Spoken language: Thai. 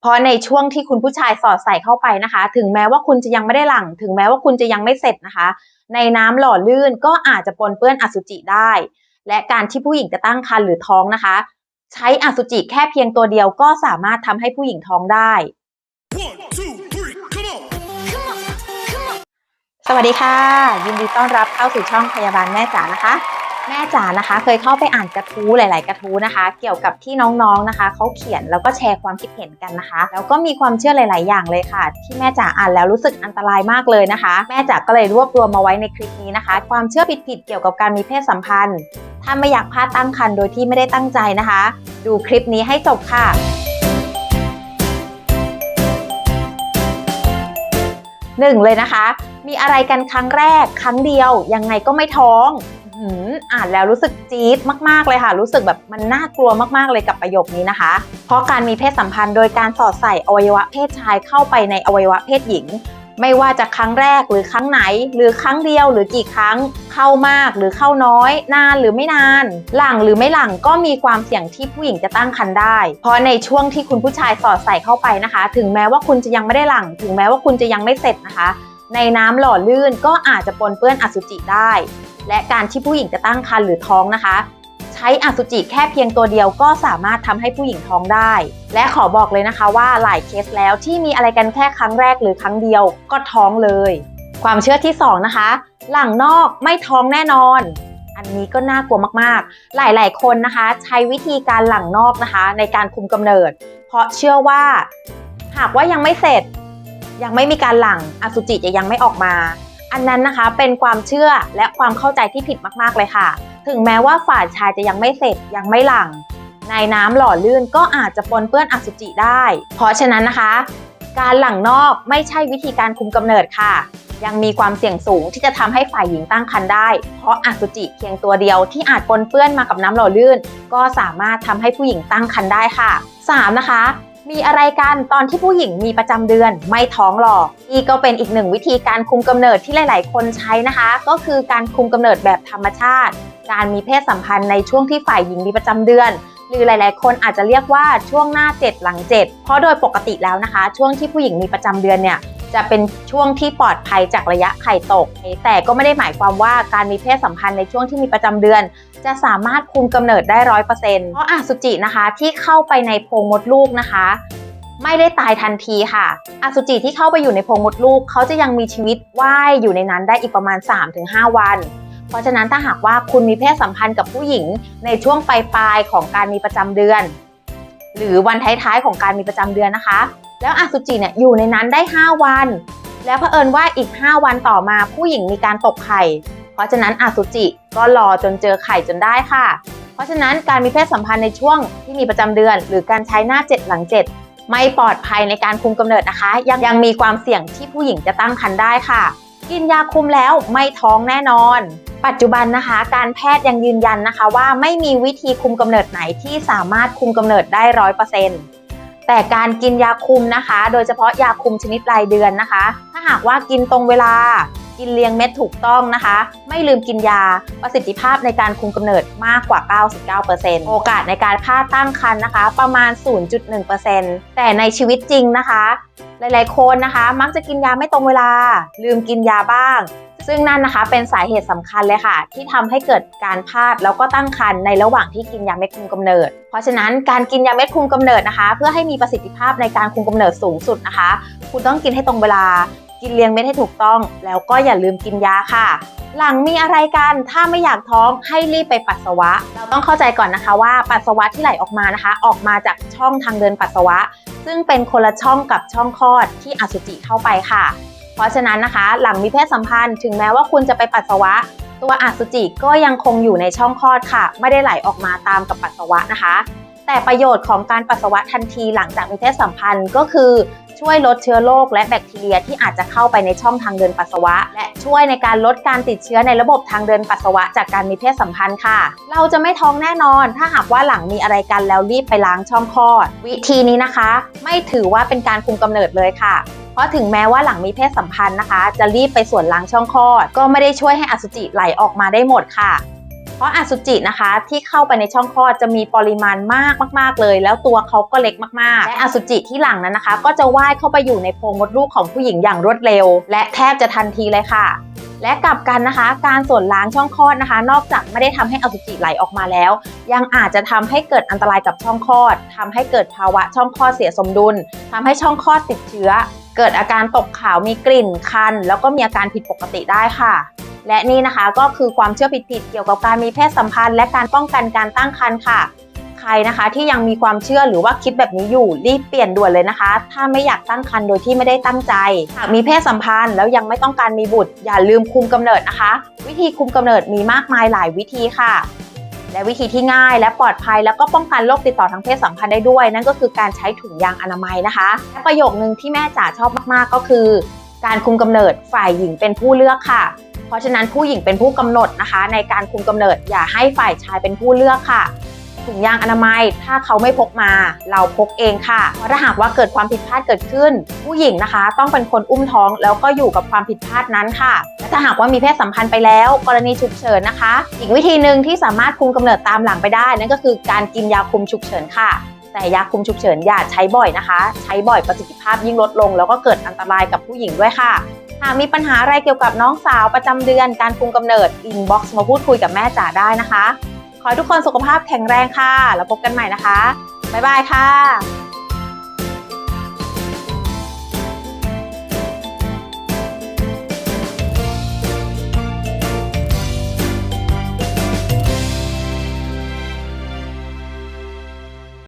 เพราะในช่วงที่คุณผู้ชายสอดใส่เข้าไปนะคะ ถึงแม้ว่าคุณจะยังไม่ได้หลั่งถึงแม้ว่าคุณจะยังไม่เสร็จนะคะ ในน้ำหล่อลื่นก็อาจจะปนเปื้อนอสุจิได้ และการที่ผู้หญิงจะตั้งครรภ์หรือท้องนะคะ ใช้อสุจิแค่เพียงตัวเดียวก็สามารถทำให้ผู้หญิงท้องได้ One, two, three, come on! สวัสดีค่ะ ยินดีต้อนรับเข้าสู่ช่องพยาบาลแม่จ๋านะคะ แม่จ๋านะคะ เคยเข้าไปอ่านกระทู้หลาย ๆ กระทู้นะคะ เกี่ยวกับที่น้อง ๆ นะคะเขาเขียนแล้วก็แชร์ความคิดเห็นกันนะคะ แล้วก็มีความเชื่อหลาย ๆ อย่างเลยค่ะ ที่แม่จ๋าอ่านแล้วรู้สึกอันตรายมากเลยนะคะ แม่จ๋าก็เลยรวบรวมมาไว้ในคลิปนี้นะคะ ความเชื่อผิด ๆ เกี่ยวกับการมีเพศสัมพันธ์ ถ้าไม่อยากพลาดตั้งครรภ์โดยที่ไม่ได้ตั้งใจนะคะ ดูคลิปนี้ให้จบค่ะหนึ่งเลยนะคะ มีอะไรกันครั้งแรก ครั้งเดียว ยังไงก็ไม่ท้องืออ่านแล้วรู้สึกจี๊ดมากๆเลยค่ะ รู้สึกแบบมันน่ากลัวมากๆเลยกับประโยคนี้นะคะ เพราะการมีเพศสัมพันธ์โดยการสอดใส่อวัยวะเพศชายเข้าไปในอวัยวะเพศหญิง ไม่ว่าจะครั้งแรกหรือครั้งไหน หรือครั้งเดียวหรือกี่ครั้งเข้ามากหรือเข้าน้อย นานหรือไม่นาน หลังหรือไม่หลังก็มีความเสี่ยงที่ผู้หญิงจะตั้งครรภ์ได้ เพราะในช่วงที่คุณผู้ชายสอดใส่เข้าไปนะคะ ถึงแม้ว่าคุณจะยังไม่ได้หลัง ถึงแม้ว่าคุณจะยังไม่เสร็จนะคะ ในน้ำหล่อลื่นก็อาจจะปนเปื้อนอสุจิได้ และการที่ผู้หญิงจะตั้งครรภ์หรือท้องนะคะ ใช้อสุจิแค่เพียงตัวเดียวก็สามารถทำให้ผู้หญิงท้องได้ และขอบอกเลยนะคะว่าหลายเคสแล้วที่มีอะไรกันแค่ครั้งแรกหรือครั้งเดียวก็ท้องเลย ความเชื่อที่สองนะคะ หลังนอกไม่ท้องแน่นอน อันนี้ก็น่ากลัวมากๆ หลายๆ คนนะคะ ใช้วิธีการหลังนอกนะคะ ในการคุมกำเนิด เพราะเชื่อว่า หากว่ายังไม่เสร็จ ยังไม่มีการหลังอสุจิจะยังไม่ออกมา อันนั้นนะคะเป็นความเชื่อและความเข้าใจที่ผิดมากๆเลยค่ะ ถึงแม้ว่าฝ่ายชายจะยังไม่เสร็จยังไม่หลัง ในน้ำหล่อลื่นก็อาจจะปนเปื้อนอสุจิได้ เพราะฉะนั้นนะคะ การหลังนอกไม่ใช่วิธีการคุมกำเนิดค่ะ ยังมีความเสี่ยงสูงที่จะทำให้ฝ่ายหญิงตั้งครรภ์ได้ เพราะอสุจิเพียงตัวเดียวที่อาจปนเปื้อนมากับน้ำหล่อลื่น ก็สามารถทำให้ผู้หญิงตั้งครรภ์ได้ค่ะ 3 นะคะ มีอะไรกันตอนที่ผู้หญิงมีประจำเดือนไม่ท้องหรอกนี่ก็เป็นอีกหนึ่งวิธีการคุมกำเนิดที่หลาย ๆ คนใช้นะคะ ก็คือการคุมกำเนิดแบบธรรมชาติ การมีเพศสัมพันธ์ในช่วงที่ฝ่ายหญิงมีประจำเดือน หรือหลาย ๆ คนอาจจะเรียกว่าช่วงหน้า 7 หลัง 7 เพราะโดยปกติแล้วนะคะ ช่วงที่ผู้หญิงมีประจำเดือนเนี่ย จะเป็นช่วงที่ปลอดภัยจากระยะไข่ตก แต่ก็ไม่ได้หมายความว่าการมีเพศสัมพันธ์ในช่วงที่มีประจำเดือน จะสามารถคุมกำเนิดได้ร้อยเปอร์เซ็นต์เพราะอสุจินะคะที่เข้าไปในโพรงมดลูกนะคะ ไม่ได้ตายทันทีค่ะ อสุจิที่เข้าไปอยู่ในโพรงมดลูกเขาจะยังมีชีวิตว่ายอยู่ในนั้นได้อีกประมาณ 3-5 วันเพราะฉะนั้นถ้าหากว่าคุณมีเพศสัมพันธ์กับผู้หญิงในช่วงปลายๆของการมีประจำเดือน หรือวันท้ายๆของการมีประจำเดือนนะคะ แล้วอสุจิเนี่ยอยู่ในนั้นได้ 5 วัน แล้วเผอิญว่าอีก 5 วันต่อมาผู้หญิงมีการตกไข่ เพราะฉะนั้นอสุจิก็รอจนเจอไข่จนได้ค่ะ เพราะฉะนั้นการมีเพศสัมพันธ์ในช่วงที่มีประจำเดือน หรือการใช้หน้า 7 หลัง 7 ไม่ปลอดภัยในการคุมกำเนิดนะคะ ยังยังมีความเสี่ยงที่ผู้หญิงจะตั้งครรภ์ได้ค่ะ กินยาคุมแล้วไม่ท้องแน่นอน ปัจจุบันนะคะ การแพทย์ยังยืนยันนะคะว่าไม่มีวิธีคุมกำเนิดไหนที่สามารถคุมกำเนิดได้ร้อยเปอร์เซ็นต์ แต่การกินยาคุมนะคะ โดยเฉพาะยาคุมชนิดรายเดือนนะคะ ถ้าหากว่ากินตรงเวลา กินเลี้ยงเม็ดถูกต้องนะคะ ไม่ลืมกินยา ประสิทธิภาพในการคุมกำเนิดมากกว่า 99%โอกาสในการพลาดตั้งครรภ์นะคะ ประมาณ 0.1%แต่ในชีวิตจริงนะคะ หลายๆ คนนะคะ มักจะกินยาไม่ตรงเวลา ลืมกินยาบ้าง ซึ่งนั่นนะคะเป็นสาเหตุสำคัญเลยค่ะ ที่ทำให้เกิดการพลาดแล้วก็ตั้งครรภ์ในระหว่างที่กินยาเม็ดคุมกำเนิด เพราะฉะนั้นการกินยาเม็ดคุมกำเนิดนะคะ เพื่อให้มีประสิทธิภาพในการคุมกำเนิดสูงสุดนะคะ คุณต้องกินให้ตรงเวลา กินเลี้ยงเม็ดให้ถูกต้อง แล้วก็อย่าลืมกินยาค่ะ หลังมีอะไรกันถ้าไม่อยากท้องให้รีบไปปัสสาวะ เราต้องเข้าใจก่อนนะคะว่าปัสสาวะที่ไหลออกมานะคะ ออกมาจากช่องทางเดินปัสสาวะ ซึ่งเป็นคนละช่องกับช่องคลอดที่อสุจิเข้าไปค่ะ เพราะฉะนั้นนะคะ หลังมีเพศสัมพันธ์ถึงแม้ว่าคุณจะไปปัสสาวะ ตัวอสุจิก็ยังคงอยู่ในช่องคลอดค่ะ ไม่ได้ไหลออกมาตามกับปัสสาวะนะคะแต่ประโยชน์ของการปัสสาวะทันทีหลังจากมีเพศสัมพันธ์ก็คือ ช่วยลดเชื้อโรคและแบคทีเรียที่อาจจะเข้าไปในช่องทางเดินปัสสาวะ และช่วยในการลดการติดเชื้อในระบบทางเดินปัสสาวะจากการมีเพศสัมพันธ์ค่ะ เราจะไม่ท้องแน่นอน ถ้าหากว่าหลังมีอะไรกันแล้วรีบไปล้างช่องคลอด วิธีนี้นะคะ ไม่ถือว่าเป็นการคุมกำเนิดเลยค่ะเพราะถึงแม้ว่าหลังมีเพศสัมพันธ์นะคะ จะรีบไปส่วนล้างช่องคลอด ก็ไม่ได้ช่วยให้อสุจิไหลออกมาได้หมดค่ะ เพราะอสุจินะคะที่เข้าไปในช่องคลอดจะมีปริมาณมากมาก ๆ เลย แล้วตัวเขาก็เล็กมากๆ และอสุจิที่หลังนั้นนะคะ ก็จะว่ายเข้าไปอยู่ในโพรงมดลูกของผู้หญิงอย่างรวดเร็ว และแทบจะทันทีเลยค่ะและกลับกันนะคะ การส่วนล้างช่องคลอดนะคะ นอกจากไม่ได้ทำให้อสุจิไหลออกมาแล้ว ยังอาจจะทำให้เกิดอันตรายกับช่องคลอดทำให้เกิดภาวะช่องคลอดเสียสมดุลทำให้ช่องคลอดติดเชื้อ เกิดอาการตกขาวมีกลิ่นคัน แล้วก็มีอาการผิดปกติได้ค่ะ และนี่นะคะก็คือความเชื่อผิดๆเกี่ยวกับการมีเพศสัมพันธ์ และการป้องกันการตั้งครรภ์ค่ะ ใครนะคะที่ยังมีความเชื่อหรือว่าคิดแบบนี้อยู่รีบเปลี่ยนด่วนเลยนะคะ ถ้าไม่อยากตั้งครรภ์โดยที่ไม่ได้ตั้งใจหากมีเพศสัมพันธ์แล้วยังไม่ต้องการมีบุตร อย่าลืมคุมกำเนิดนะคะ วิธีคุมกำเนิดมีมากมายหลายวิธีค่ะและวิธีที่ง่ายและปลอดภัยแล้วก็ป้องกันโรคติดต่อทางเพศสัมพันธ์ได้ด้วย นั่นก็คือการใช้ถุงยางอนามัยนะคะและประโยคนึงที่แม่จ๋าชอบมากๆก็คือ การคุมกำเนิดฝ่ายหญิงเป็นผู้เลือกค่ะ เพราะฉะนั้นผู้หญิงเป็นผู้กำหนดนะคะ ในการคุมกำเนิดอย่าให้ฝ่ายชายเป็นผู้เลือกค่ะถุงยางอนามัยถ้าเขาไม่พกมา เราพกเองค่ะ เพราะถ้าหากว่าเกิดความผิดพลาดเกิดขึ้น ผู้หญิงนะคะ ต้องเป็นคนอุ้มท้องแล้วก็อยู่กับความผิดพลาดนั้นค่ะและถ้าหากว่ามีเพศสัมพันธ์ไปแล้ว กรณีฉุกเฉินนะคะ อีกวิธีหนึ่งที่สามารถคุมกำเนิดตามหลังไปได้ นั่นก็คือการกินยาคุมฉุกเฉินค่ะแต่ยาคุมฉุกเฉินอย่าใช้บ่อยนะคะ ใช้บ่อยประสิทธิภาพยิ่งลดลง แล้วก็เกิดอันตรายกับผู้หญิงด้วยค่ะ หากมีปัญหาอะไรเกี่ยวกับน้องสาวประจำเดือนการคุมกำเนิดอินบ็อกซ์มาพูดคุยกับแม่จ๋าได้นะคะ ขอให้ทุกคนสุขภาพแข็งแรงค่ะ แล้วพบกันใหม่นะคะ บ๊ายบายค่ะ